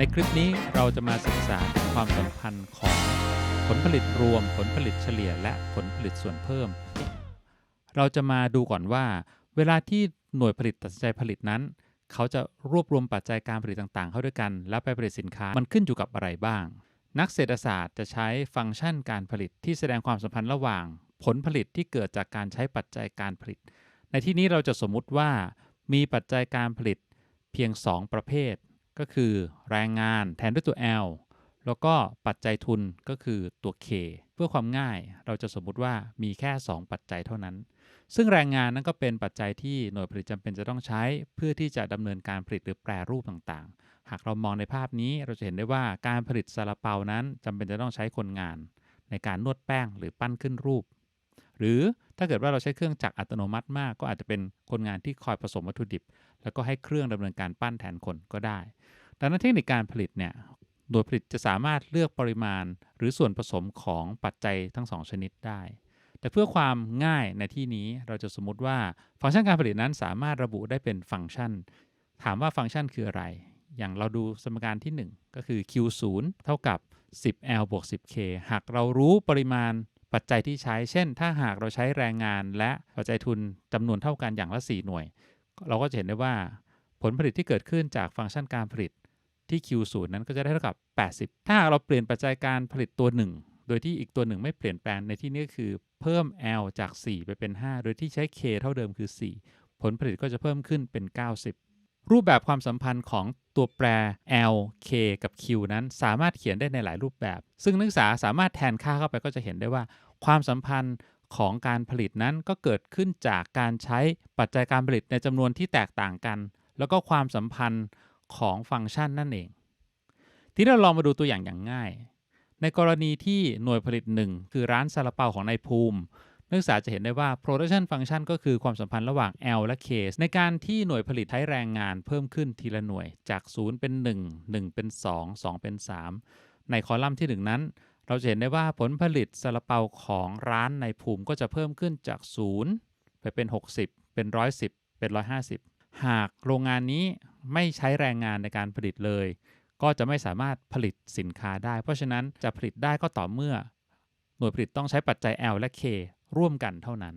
ในคลิปนี้เราจะมาศึกษาความสัมพันธ์ของผลผลิตรวม ผลผลิตเฉลี่ย และผลผลิตส่วนเพิ่ม เราจะมาดูก่อนว่า เวลาที่หน่วยผลิตตัดสินใจผลิตนั้น เขาจะรวบรวมปัจจัยการผลิตต่างๆ เข้าด้วยกัน แล้วไปผลิตสินค้ามันขึ้นอยู่กับอะไรบ้าง นักเศรษฐศาสตร์จะใช้ฟังก์ชันการผลิตที่แสดงความสัมพันธ์ระหว่าง ผลผลิตที่เกิดจากการใช้ปัจจัยการผลิต ในที่นี้เราจะสมมุติว่า มีปัจจัยการผลิตเพียง 2 ประเภท ก็คือแรงงานแทนด้วยตัว L แล้วก็ปัจจัยทุนก็คือตัว K เพื่อความง่ายเราจะสมมุติว่ามีแค่ 2 ปัจจัยเท่านั้น ซึ่งแรงงานนั้นก็เป็นปัจจัยที่หน่วยผลิตจำเป็นจะต้องใช้ เพื่อที่จะดำเนินการผลิตหรือแปรรูปต่างๆ หากเรามองในภาพนี้เราจะเห็นได้ว่าการผลิตซาลาเปานั้นจำเป็นจะต้องใช้คนงาน ในการนวดแป้งหรือปั้นขึ้นรูป หรือถ้าเกิดว่าเราใช้เครื่องจักรอัตโนมัติมาก ก็อาจจะเป็นคนงานที่คอยผสมวัตถุดิบ แล้วก็ให้เครื่องดำเนินการปั้นแทนคนก็ได้ ดังนั้นเทคนิคการผลิตเนี่ยโดยผลิตจะสามารถเลือกปริมาณ หรือส่วนผสมของปัจจัยทั้งสองชนิดได้ แต่เพื่อความง่ายในที่นี้เราจะสมมติว่าฟังก์ชันการผลิตนั้นสามารถระบุได้เป็นฟังก์ชัน ถามว่าฟังก์ชันคืออะไร อย่างเราดูสมการที่ 1 ก็คือ q 0 เท่ากับ 10l บวก 10k หากเรารู้ปริมาณปัจจัยที่ใช้ เช่น ถ้าหากเราใช้แรงงานและปัจจัยทุนจำนวนเท่ากันอย่างละ 4 หน่วย เราก็จะเห็นได้ว่าผลผลิตที่เกิดขึ้นจากฟังก์ชันการผลิต ที่ Q0 นั้นก็จะได้เท่ากับ 80 ถ้าเราเปลี่ยนปัจจัยการผลิตตัวหนึ่งโดยที่อีกตัวหนึ่งไม่เปลี่ยนแปลงในที่นี้คือเพิ่ม L จาก 4 ไปเป็น 5 โดยที่ใช้ K เท่าเดิมคือ 4 ผลผลิตก็จะเพิ่มขึ้นเป็น 90 รูปแบบความสัมพันธ์ของตัวแปร L K กับ Q นั้นสามารถเขียนได้ในหลายรูปแบบ ซึ่งนักศึกษาสามารถแทนค่าเข้าไปก็จะเห็นได้ว่า ความสัมพันธ์ของการผลิตนั้นก็เกิดขึ้นจากการใช้ปัจจัยการผลิตในจำนวนที่แตกต่างกัน แล้วก็ความสัมพันธ์ ของฟังก์ชันนั่นเอง ที่เราลองมาดูตัวอย่างอย่างง่าย ในกรณีที่หน่วยผลิตหนึ่งคือร้านซาลาเปาของนายภูมิ นักศึกษาจะเห็นได้ว่า production function ก็คือความสัมพันธ์ระหว่าง L และ K ในการที่หน่วยผลิตใช้แรงงานเพิ่มขึ้นทีละหน่วยจาก 0 เป็น 1 1 เป็น 2 2 เป็น 3 ในคอลัมน์ที่ 1 นั้น เราจะเห็นได้ว่าผลผลิตซาลาเปาของร้านในภูมิก็จะเพิ่มขึ้นจาก 0 ไปเป็น 60 เป็น 110 เป็น 150 หากโรงงานนี้ ไม่ใช้แรงงานในการผลิตเลย ก็จะไม่สามารถผลิตสินค้าได้ เพราะฉะนั้นจะผลิตได้ก็ต่อเมื่อ หน่วยผลิตต้องใช้ปัจจัย L และ K ร่วมกันเท่านั้น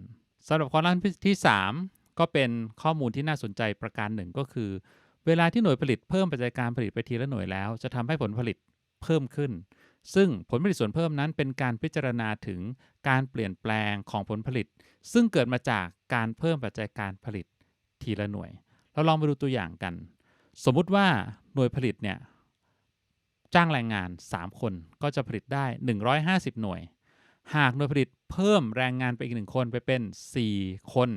สำหรับคอลัมที่ 3 ก็เป็นข้อมูลที่น่าสนใจประการหนึ่งก็คือ เวลาที่หน่วยผลิตเพิ่มปัจจัยการผลิตไปทีละหน่วยแล้ว จะทำให้ผลผลิตเพิ่มขึ้น ซึ่งผลผลิตส่วนเพิ่มนั้นเป็นการพิจารณาถึงการเปลี่ยนแปลงของผลผลิต ซึ่งเกิดมาจากการเพิ่มปัจจัยการผลิตทีละหน่วย เราลองมาดูตัวอย่างกัน สมมุติว่าหน่วยผลิตเนี่ยจ้างแรงงาน 3 คนก็จะผลิตได้ 150 หน่วย หากหน่วยผลิตเพิ่มแรงงานไปอีกหนึ่งคนไปเป็น 4 คน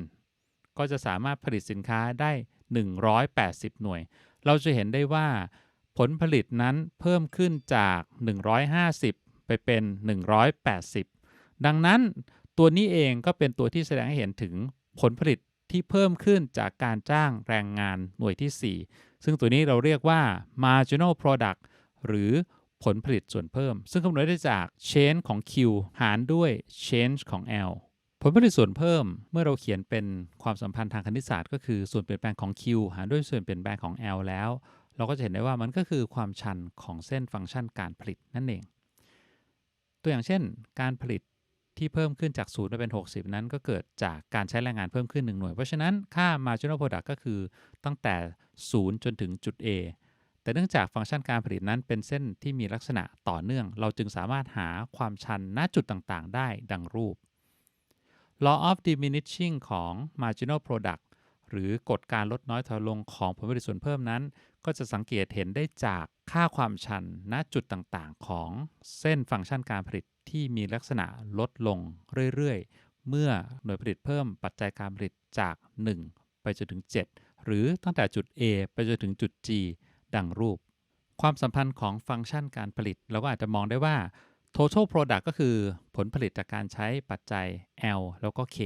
ก็จะสามารถผลิตสินค้าได้ 180 หน่วย เราจะเห็นได้ว่าผลผลิตนั้นเพิ่มขึ้นจาก 150 ไปเป็น 180 ดังนั้นตัวนี้เองก็เป็นตัวที่แสดงให้เห็นถึงผลผลิตที่เพิ่มขึ้นจากการจ้างแรงงานหน่วยที่ 4 ซึ่งตัวนี้เราเรียกว่า marginal product หรือผลผลิตส่วนเพิ่ม ซึ่งคำนวณได้จาก change ของ Q หารด้วย change ของ L ผลผลิตส่วนเพิ่มเมื่อเราเขียนเป็นความสัมพันธ์ทางคณิตศาสตร์ ก็คือส่วนเปลี่ยนแปลงของ Q หารด้วยส่วนเปลี่ยนแปลงของ L แล้ว เราก็จะเห็นได้ว่ามันก็คือความชันของเส้นฟังก์ชันการผลิตนั่นเอง ตัวอย่างเช่น การผลิต ที่เพิ่มขึ้นจาก0มาเป็น 60 นั้นก็เกิดจากการใช้แรงงานเพิ่มขึ้น 1 หน่วย เพราะฉะนั้นค่า marginal product ก็คือตั้งแต่ 0 จนถึงจุด A แต่เนื่องจากฟังก์ชันการผลิตนั้นเป็นเส้นที่มีลักษณะต่อเนื่อง เราจึงสามารถหาความชันณจุดต่างๆ ได้ดังรูป law of diminishing ของ marginal product หรือกฎการลดน้อยถอยลงของผลผลิตส่วนเพิ่มนั้น ก็จะสังเกตเห็นได้จากค่าความชันณจุดต่างๆ ของเส้นฟังก์ชันการผลิตที่มีลักษณะลดลงเรื่อยๆ เมื่อหน่วยผลิตเพิ่มปัจจัยการผลิตจาก 1 ไปจนถึง 7 หรือตั้งแต่จุด A ไปจนถึงจุด G ดังรูป ความสัมพันธ์ของฟังก์ชันการผลิต เราก็อาจจะมองได้ว่า total product ก็คือผลผลิตจากการใช้ปัจจัย L แล้วก็ K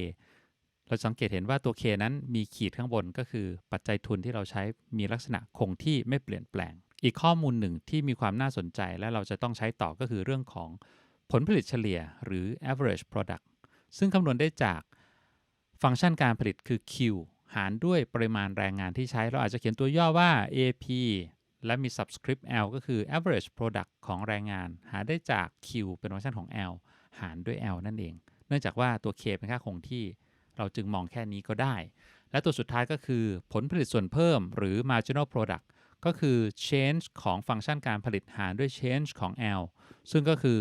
เราสังเกตเห็นว่าตัว K นั้นมีขีดข้างบนก็คือปัจจัยทุนที่เราใช้มีลักษณะคงที่ไม่เปลี่ยนแปลง อีกข้อมูลหนึ่งที่มีความน่าสนใจและเราจะต้องใช้ต่อก็คือเรื่องของผลผลิตเฉลี่ยหรือ average product ซึ่งคำนวณได้จากฟังก์ชันการผลิตคือ Q หารด้วยปริมาณแรงงานที่ใช้ เราอาจจะเขียนตัวย่อว่า AP และมี subscript L ก็คือ average product ของแรงงาน หาได้จาก Q เป็นฟังก์ชันของ L หารด้วย L นั่นเอง เนื่องจากว่าตัว K เป็นค่าคงที่ เราจึงมองแค่นี้ก็ได้ และตัวสุดท้ายก็คือผลผลิตส่วนเพิ่มหรือ marginal product ก็คือ change ของฟังก์ชันการผลิตหารด้วย change ของ L ซึ่งก็คือ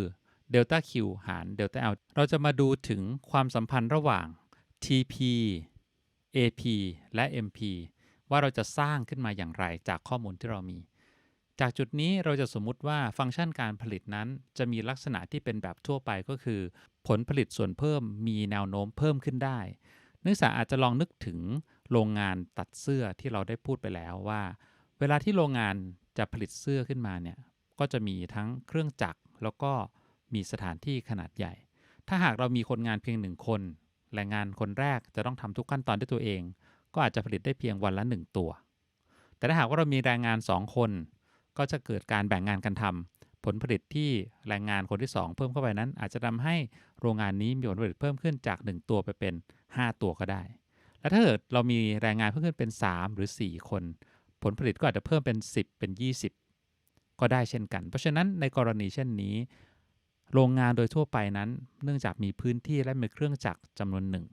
delta Q หาร delta L เราจะมาดูถึงความสัมพันธ์ระหว่าง TP AP และ MP ว่าเราจะสร้างขึ้นมาอย่างไรจากข้อมูลที่เรามี จากจุดนี้เราจะสมมุติว่าฟังก์ชันการผลิตนั้น จะมีลักษณะที่เป็นแบบทั่วไปก็คือ ผลผลิตส่วนเพิ่มมีแนวโน้มเพิ่มขึ้นได้ นักศึกษาอาจจะลองนึกถึงโรงงานตัดเสื้อที่เราได้พูดไปแล้วว่า เวลาที่โรงงานจะผลิตเสื้อขึ้นมาเนี่ยก็จะมีทั้งเครื่องจักรแล้วก็มีสถานที่ขนาดใหญ่ ถ้าหากเรามีคนงานเพียงหนึ่งคนแรงงานคนแรกจะต้องทำทุกขั้นตอนด้วยตัวเอง ก็อาจจะผลิตได้เพียงวันละหนึ่งตัว แต่ถ้าหากว่าเรามีแรงงานสองคน ก็จะเกิดการแบ่งงานกันทำผลผลิตที่แรงงานคนที่ 2 เพิ่มเข้าไปนั้น อาจจะทำให้โรงงานนี้มีผลผลิตเพิ่มขึ้นจาก 1 ตัวไปเป็น 5 ตัวก็ได้ และถ้าเกิดเรามีแรงงานเพิ่มขึ้นเป็น 3 หรือ 4 คน ผลผลิตก็อาจจะเพิ่มเป็น 10 เป็น 20 ก็ได้เช่นกัน เพราะฉะนั้นในกรณีเช่นนี้ โรงงานโดยทั่วไปนั้น เนื่องจากมีพื้นที่และมีเครื่องจักรจำนวนหนึ่ง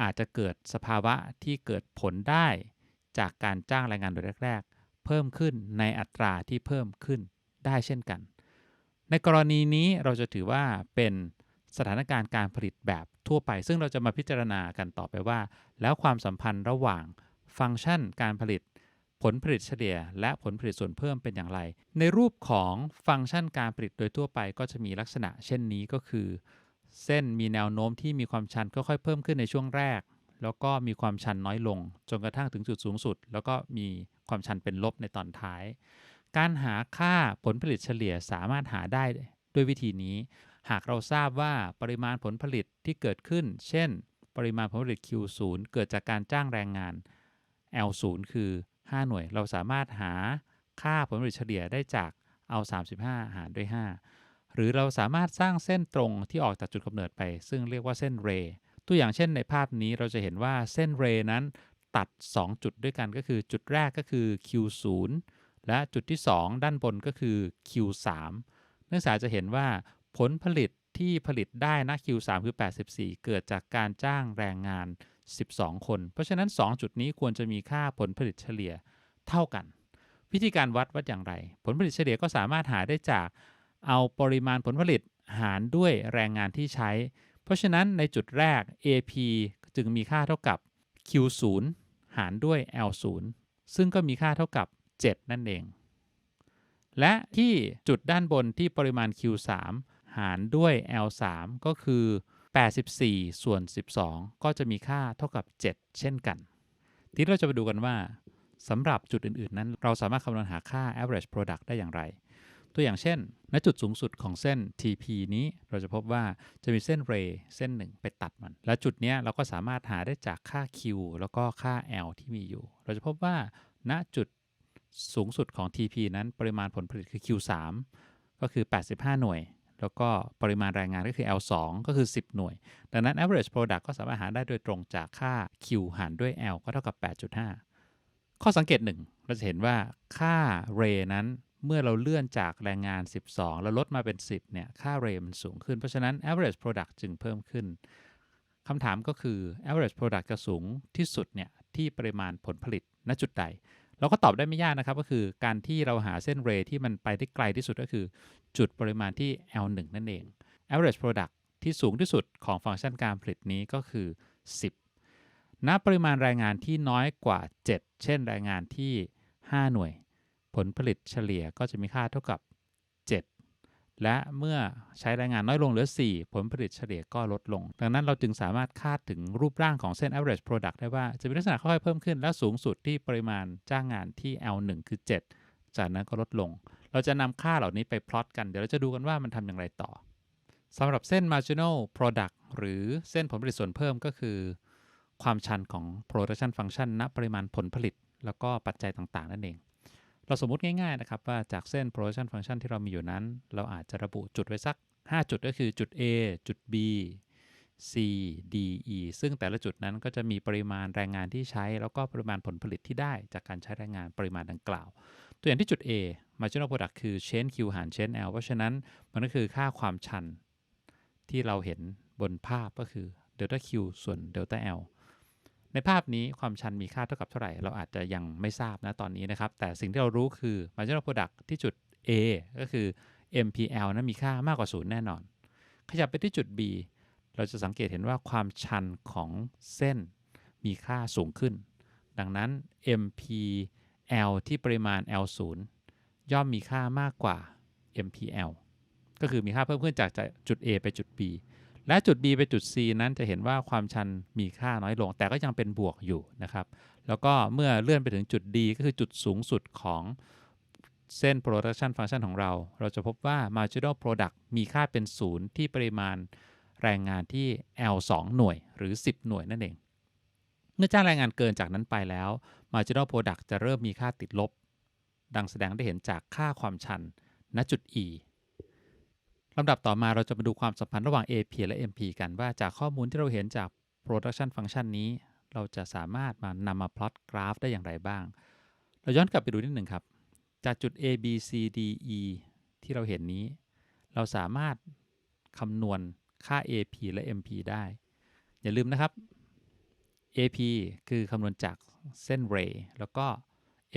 อาจจะเกิดสภาวะที่เกิดผลได้จากการจ้างแรงงานโดยแรกๆ เพิ่มขึ้นในอัตราที่เพิ่มขึ้นได้เช่นกัน ในกรณีนี้เราจะถือว่าเป็นสถานการณ์การผลิตแบบทั่วไป ซึ่งเราจะมาพิจารณากันต่อไปว่า แล้วความสัมพันธ์ระหว่างฟังก์ชันการผลิต ผลผลิตเฉลี่ย และผลผลิตส่วนเพิ่มเป็นอย่างไร ในรูปของฟังก์ชันการผลิตโดยทั่วไปก็จะมีลักษณะ เช่นนี้ก็คือ เส้นมีแนวโน้มที่มีความชันค่อยๆเพิ่มขึ้นในช่วงแรก แล้วก็มีความชันน้อยลง จนกระทั่งถึงจุดสูงสุด แล้วก็มี ความชันเป็นลบในตอนท้าย การหาค่าผลผลิตเฉลี่ยสามารถหาได้ด้วยวิธีนี้ หากเราทราบว่าปริมาณผลผลิตที่เกิดขึ้น เช่น ปริมาณผลผลิต Q0 เกิดจากการจ้างแรงงาน L0 คือ 5 หน่วย เราสามารถหาค่าผลผลิตเฉลี่ยได้จากเอา 35 หารด้วย 5 หรือเราสามารถสร้างเส้นตรงที่ออกจากจุดกำเนิดไป ซึ่งเรียกว่าเส้นเรย์ตัวอย่างเช่นในภาพนี้เราจะเห็นว่าเส้นเรย์นั้น ตัด 2 จุดด้วยกันก็คือ จุดแรกก็คือ Q0 และจุดที่ 2 ด้านบนก็คือ Q3 นักศึกษาจะเห็นว่าผลผลิตที่ผลิตได้นะ Q3 คือ 84 เกิดจากการจ้างแรงงาน 12 คน เพราะฉะนั้น 2 จุดนี้ควรจะมีค่าผลผลิตเฉลี่ยเท่ากัน วิธีการวัดวัดอย่างไร ผลผลิตเฉลี่ยก็สามารถหาได้จากเอาปริมาณผลผลิตหารด้วยแรงงานที่ใช้ เพราะฉะนั้นในจุดแรก AP จึงมีค่าเท่ากับ Q0 หารด้วย L0 ซึ่งก็มีค่าเท่ากับ 7 นั่นเอง และที่จุดด้านบนที่ปริมาณ Q3 หารด้วย L3 ก็คือ 84 ส่วน 12 ก็จะมีค่าเท่ากับ 7 เช่นกัน ที่เราจะไปดูกันว่าสำหรับจุดอื่น ๆ นั้น เราสามารถคำนวณหาค่า average product ได้อย่างไร ตัวอย่างเช่น ณจุดสูงสุดของเส้น TP นี้เราจะพบว่าจะมีเส้น ray เส้นหนึ่งไปตัดมัน และจุดนี้เราก็สามารถหาได้จากค่า Q แล้วก็ค่า L ที่มีอยู่ เราจะพบว่า ณจุดสูงสุดของ TP นั้นปริมาณผลผลิตคือ Q3 ก็คือ 85 หน่วย แล้วก็ปริมาณแรงงานก็คือ L2 ก็คือ 10 หน่วย ดังนั้น average product ก็สามารถหาได้โดยตรงจากค่า Q หารด้วย L ก็เท่ากับ 8.5 ข้อสังเกตหนึ่งเราจะเห็นว่าค่า ray นั้น เมื่อเราเลื่อนจากแรงงาน 12 แล้วลดมาเป็น 10 เนี่ย ค่า ray มันสูงขึ้น เพราะฉะนั้น average product จึงเพิ่มขึ้น คำถามก็คือ average product จะสูงที่สุดเนี่ย ที่ปริมาณผลผลิตณจุดใด เราก็ตอบได้ไม่ยากนะครับ ก็คือการที่เราหาเส้น ray ที่มันไปได้ไกลที่สุดก็คือ จุดปริมาณที่ L1 นั่นเอง average product ที่สูงที่สุดของฟังก์ชันการผลิตนี้ก็คือ 10 ณ ปริมาณแรงงานที่น้อยกว่า 7 เช่นแรงงานที่ 5 หน่วย ลผลิตเฉลี่ยก็จะมีค่าเท่ากับ 7 และเมื่อใช้แรงงานน้อยลงเหลือ 4 ผลผลิตเฉลี่ยก็ลดลง ดังนั้นเราจึงสามารถคาดถึงรูปร่างของเส้น average product ได้ว่าจะมีลักษณะค่อยๆเพิ่มขึ้นและสูงสุดที่ปริมาณจ้างงานที่ L1 คือ 7 จากนั้นก็ลดลง เราจะนำค่าเหล่านี้ไปพลอตกัน เดี๋ยวเราจะดูกันว่ามันทำอย่างไรต่อสำหรับเส้น marginal product หรือเส้นผลผลิตส่วนเพิ่มก็คือ ความชันของ production function ณปริมาณผลผลิต แล้วก็ปัจจัยต่างๆ นั่นเอง เราสมมติง่ายๆนะครับว่าจากเส้น production function ที่เรามีอยู่นั้น เราอาจจะระบุจุดไว้สัก 5 จุดก็คือจุด A จุด B C D E ซึ่งแต่ละจุดนั้นก็จะมีปริมาณแรงงานที่ใช้ แล้วก็ปริมาณผลผลิตที่ได้ จากการใช้แรงงานปริมาณดังกล่าว ตัวอย่างที่จุด A marginal product คือ chain Q หาร chain L เพราะฉะนั้นมันก็คือค่าความชันที่เราเห็นบนภาพก็คือ delta Q ส่วน delta L ในภาพนี้ความชันมีค่าเท่ากับเท่าไหร่ เราอาจจะยังไม่ทราบนะตอนนี้นะครับ แต่สิ่งที่เรารู้คือ marginal product ที่จุด A ก็คือ MPL นั้นมีค่ามากกว่า0แน่นอน ขยับไปที่จุด B เราจะสังเกตเห็นว่าความชันของเส้นมีค่าสูงขึ้น ดังนั้น MPL ที่ปริมาณ L0 ย่อมมีค่ามากกว่า MPL ก็คือมีค่าเพิ่มขึ้นจากจุด A ไปจุด B และจุด B ไปจุด C นั้นจะเห็นว่าความชันมีค่าน้อยลง แต่ก็ยังเป็นบวกอยู่นะครับ แล้วก็เมื่อเลื่อนไปถึงจุด D ก็คือจุดสูงสุดของเส้น production function ของเรา เราจะพบว่า marginal product มีค่าเป็น 0 ที่ปริมาณแรงงานที่ L2 หน่วยหรือ 10 หน่วยนั่นเอง เมื่อจ้างแรงงานเกินจากนั้นไปแล้ว marginal product จะเริ่มมีค่าติดลบ ดังแสดงได้เห็นจากค่าความชันณจุด E ลำดับต่อมาเราจะมาดูความสัมพันธ์ระหว่าง AP และ MP กันว่าจากข้อมูลที่เราเห็นจาก production function นี้ เราจะสามารถมานำมาพลอตกราฟได้อย่างไรบ้าง เราย้อนกลับไปดูนิดหนึ่งครับ จากจุด A B C D E ที่เราเห็นนี้ เราสามารถคำนวณค่า AP และ MP ได้ อย่าลืมนะครับ AP คือคำนวณจากเส้น ray แล้วก็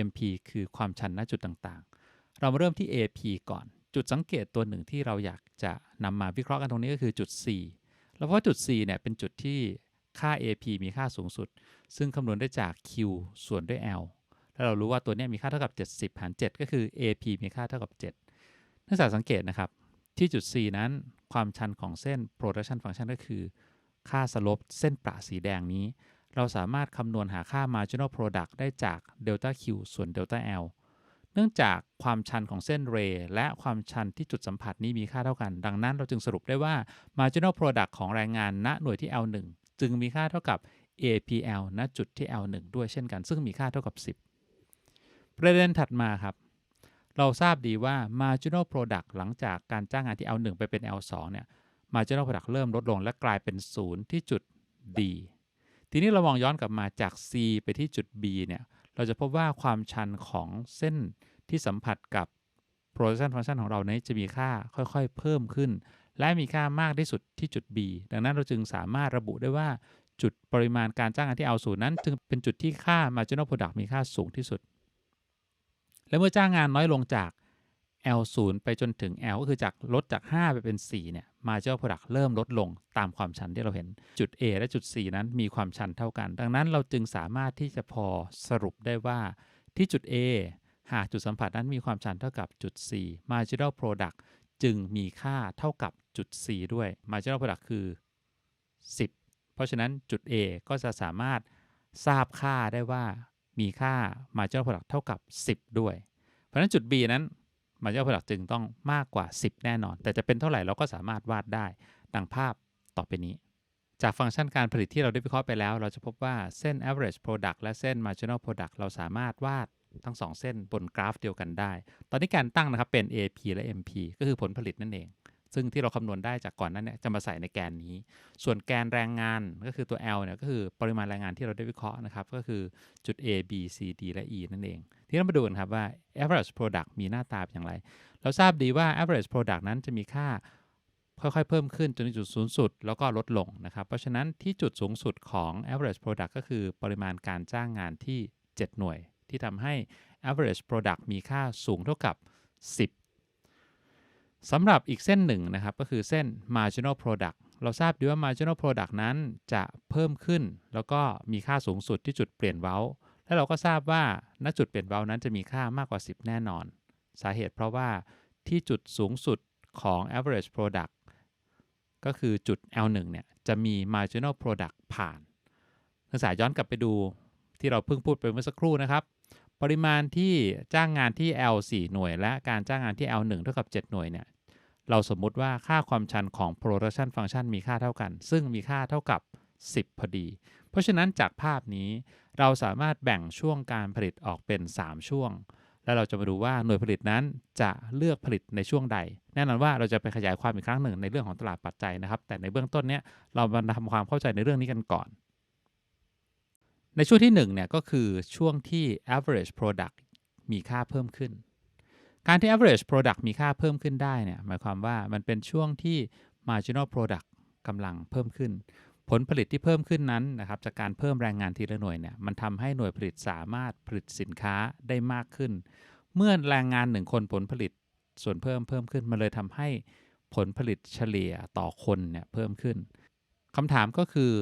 MP คือความชันณจุดต่างๆ เรามาเริ่มที่ AP ก่อน จุดสังเกตตัวหนึ่งที่เราอยากจะนำมาวิเคราะห์กันตรงนี้ก็คือจุด C แล้วเพราะจุด C เนี่ยเป็นจุดที่ค่า AP มีค่าสูงสุด ซึ่งคำนวณได้จาก Q ส่วนด้วย L แล้วเรารู้ว่าตัวนี้มีค่าเท่ากับ 70หาร7ก็คือ AP มีค่าเท่ากับ 7 นักศึกษาสังเกตนะครับ ที่จุด C นั้นความชันของเส้น production function ก็คือ ค่าสลบเส้นประสีแดงนี้ เราสามารถคำนวณหาค่า marginal product ได้จาก delta Q ส่วน delta L เนื่องจากความชันของเส้นเรย์และความชันที่จุดสัมผัสนี้มีค่าเท่ากัน ดังนั้นเราจึงสรุปได้ว่า marginal product ของแรงงานณหน่วยที่ L1 จึงมีค่าเท่ากับ APL ณจุดที่ L1 ด้วยเช่นกัน ซึ่งมีค่าเท่ากับ 10 ประเด็นถัดมาครับ เราทราบดีว่า marginal product หลังจากการจ้างงานที่ L1 ไปเป็น L2 เนี่ย marginal product เริ่มลดลงและกลายเป็น 0 ที่จุด D ทีนี้เรามองย้อนกลับมาจาก C ไปที่จุด B เนี่ย เราจะพบว่าความชันของเส้นที่สัมผัสกับ projection function ของเรานี้จะมีค่าค่อยๆ เพิ่มขึ้น และมีค่ามากที่สุดที่จุด B ดังนั้นเราจึงสามารถระบุได้ว่าจุดปริมาณการจ้างงานที่ L0 นั้น จึงเป็นจุดที่ค่า marginal product มีค่าสูงที่สุด และเมื่อจ้างงานน้อยลงจาก L0 ไปจนถึง L ก็คือจากลดจาก 5 ไปเป็น 4 เนี่ย marginal product เริ่มลดลงตามความชันที่เราเห็น จุด A และจุด C นั้นมีความชันเท่ากัน ดังนั้นเราจึงสามารถที่จะพอสรุปได้ว่าที่จุด A หากจุดสัมผัสนั้นมีความชันเท่ากับจุด C marginal product จึงมีค่าเท่ากับจุด C ด้วย marginal product คือ 10 เพราะฉะนั้นจุด A ก็จะสามารถทราบค่าได้ว่ามีค่า marginal product เท่ากับ 10 ด้วย เพราะฉะนั้นจุด B นั้น marginal product จึงต้องมากกว่า 10 แน่นอน แต่จะเป็นเท่าไหร่เราก็สามารถวาดได้ ดังภาพต่อไปนี้ จากฟังก์ชันการผลิตที่เราได้วิเคราะห์ไปแล้ว เราจะพบว่าเส้น average product และเส้น marginal product เราสามารถวาดทั้ง 2 เส้นบนกราฟเดียวกันได้ ตอนนี้การตั้งนะครับเป็น AP และ MP ก็คือผลผลิตนั่นเอง ซึ่งที่เราคำนวณได้จากก่อนนั้นเนี่ยจะมาใส่ในแกนนี้ ส่วนแกนแรงงานก็คือตัว L เนี่ยก็คือปริมาณแรงงานที่เราได้วิเคราะห์นะครับ ก็คือจุด A B C D และ E นั่นเอง ที่เรามาดูกันครับว่า average product มีหน้าตาอย่างไร เราทราบดีว่า average product นั้นจะมีค่าค่อยๆ เพิ่มขึ้นจนถึงจุดสูงสุด แล้วก็ลดลงนะครับ เพราะฉะนั้นที่จุดสูงสุดของ average product ก็คือปริมาณการจ้างงานที่ 7 หน่วย ที่ทำให้ average product มีค่าสูงเท่ากับ 10 สำหรับอีกเส้นหนึ่งนะครับ ก็คือเส้น marginal product เราทราบดีว่า marginal product นั้นจะเพิ่มขึ้น แล้วก็มีค่าสูงสุดที่จุดเปลี่ยนเว้า และเราก็ทราบว่าณจุดเปลี่ยนเว้านั้นจะมีค่ามากกว่า 10 แน่นอน สาเหตุเพราะว่าที่จุดสูงสุดของ average product ก็คือจุด L1 เนี่ยจะมี marginal product ผ่านนักศึกษาย้อนกลับไปดูที่เราเพิ่งพูดไปเมื่อสักครู่นะครับ ปริมาณที่จ้างงานที่ L 4 หน่วย และการจ้างงานที่ L 1 เท่ากับ 7 หน่วยเนี่ย เราสมมุติว่าค่าความชันของ production function มีค่าเท่ากัน ซึ่งมีค่าเท่ากับ 10 พอดี เพราะฉะนั้นจากภาพนี้เราสามารถแบ่งช่วงการผลิตออกเป็น 3 ช่วง แล้วเราจะมาดูว่าหน่วยผลิตนั้นจะเลือกผลิตในช่วงใด แน่นอนว่าเราจะไปขยายความอีกครั้งหนึ่งในเรื่องของตลาดปัจจัยนะครับ แต่ในเบื้องต้นเนี้ยเรามาทำความเข้าใจในเรื่องนี้กันก่อน ในช่วงที่1เนี่ยก็คือช่วงที่ average product มีค่าเพิ่มขึ้น การที่ average product มีค่าเพิ่มขึ้นได้เนี่ยหมายความว่ามันเป็นช่วงที่ marginal product กำลังเพิ่มขึ้น ผลผลิตที่เพิ่มขึ้นนั้นนะครับจากการเพิ่มแรงงานทีละหน่วยเนี่ยมันทำให้หน่วยผลิตสามารถผลิตสินค้าได้มากขึ้น เมื่อแรงงานหนึ่งคนผลผลิตส่วนเพิ่มเพิ่มขึ้นมันเลยทำให้ผลผลิตเฉลี่ยต่อคนเนี่ยเพิ่มขึ้นคำถามก็คือ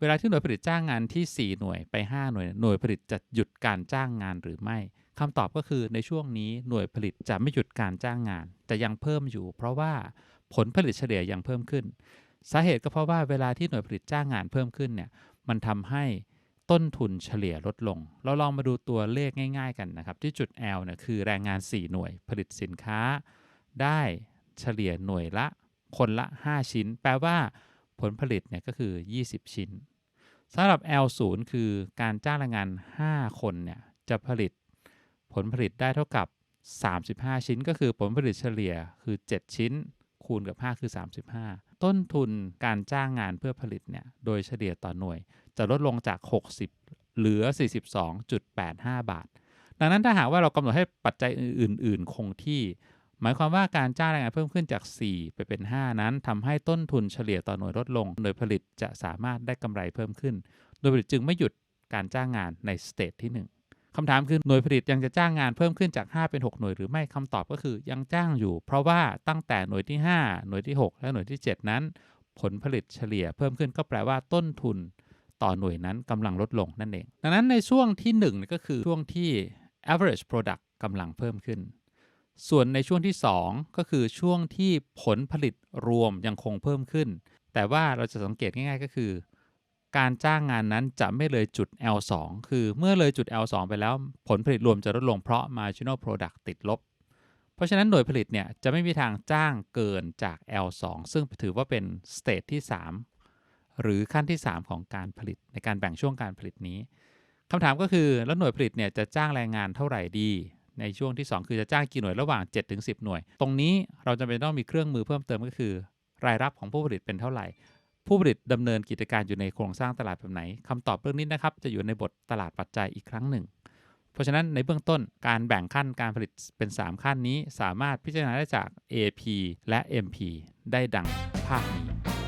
เวลาที่หน่วยผลิตจ้างงานที่ 4 หน่วยไป 5 หน่วย หน่วยผลิตจะหยุดการจ้างงานหรือไม่ คำตอบก็คือในช่วงนี้หน่วยผลิตจะไม่หยุดการจ้างงาน จะยังเพิ่มอยู่ เพราะว่าผลผลิตเฉลี่ยยังเพิ่มขึ้น สาเหตุก็เพราะว่าเวลาที่หน่วยผลิตจ้างงานเพิ่มขึ้นเนี่ยมันทำให้ต้นทุนเฉลี่ยลดลง เราลองมาดูตัวเลขง่าย ๆ กันนะครับ ที่จุด L เนี่ยคือแรงงาน 4 หน่วยผลิตสินค้า ได้เฉลี่ยหน่วยละคนละ 5 ชิ้น แปลว่าผลผลิตเนี่ยก็คือ 20 ชิ้นสำหรับ L0 คือการจ้างแรงงาน 5 คนเนี่ยจะผลิต ผลผลิตได้เท่ากับ 35 ชิ้น ก็คือผลผลิตเฉลี่ยคือ 7 ชิ้น คูณกับ 5 คือ 35 ต้นทุนการจ้างงานเพื่อผลิตเนี่ยโดยเฉลี่ยต่อหน่วย จะลดลงจาก 60 เหลือ 42.85 บาท ดังนั้นถ้าหากว่าเรากำหนดให้ปัจจัยอื่น ๆ คงที่หมายความว่าการจ้างแรงงานเพิ่มขึ้นจาก 4 ไปเป็น 5 นั้นทำให้ต้นทุนเฉลี่ยต่อหน่วยลดลงโดยผลิตจะสามารถได้กำไรเพิ่มขึ้น โดยผลิตจึงไม่หยุดการจ้างงานในสเตจที่ 1 คำถามคือหน่วยผลิตยังจะจ้างงานเพิ่มขึ้นจาก 5 เป็น 6 หน่วยหรือไม่คำตอบก็คือยังจ้างอยู่ เพราะว่าตั้งแต่หน่วยที่ 5 หน่วยที่ 6 และหน่วยที่ 7 นั้น ผลผลิตเฉลี่ยเพิ่มขึ้นก็แปลว่าต้นทุนต่อหน่วยนั้นกำลังลดลงนั่นเอง ดังนั้นในช่วงที่1นี่ก็คือช่วงที่ average product กำลังเพิ่มขึ้น ส่วนในช่วงที่ 2 ก็คือช่วงที่ผลผลิตรวมยังคงเพิ่มขึ้น แต่ว่าเราจะสังเกตง่าย ๆ ก็คือ การจ้างงานนั้นจะไม่เลยจุด L2 คือเมื่อเลยจุด L2 ไปแล้ว ผลผลิตรวมจะลดลงเพราะ marginal product ติดลบ เพราะฉะนั้นหน่วยผลิตเนี่ยจะไม่มีทางจ้างเกินจาก L2 ซึ่งถือว่าเป็นสเตจที่ 3 หรือขั้นที่ 3 ของการผลิตในการแบ่งช่วงการผลิตนี้คำถามก็คือแล้วหน่วยผลิตเนี่ยจะจ้างแรงงานเท่าไหร่ดี ในช่วงที่ 2 คือจะจ้างกี่หน่วยระหว่าง 7-10 หน่วย ตรงนี้เราจะเป็นต้องมีเครื่องมือเพิ่มเติมก็คือ รายรับของผู้ผลิตเป็นเท่าไหร่ ผู้ผลิตดำเนินกิจการอยู่ในโครงสร้างตลาดแบบไหนคำตอบเรื่องนี้นะครับ จะอยู่ในบทตลาดปัจจัยอีกครั้งหนึ่ง เพราะฉะนั้นในเบื้องต้นการแบ่งขั้นการผลิตเป็น 3 ขั้นนี้ สามารถพิจารณาได้จาก AP และ MP ได้ดังภาพนี้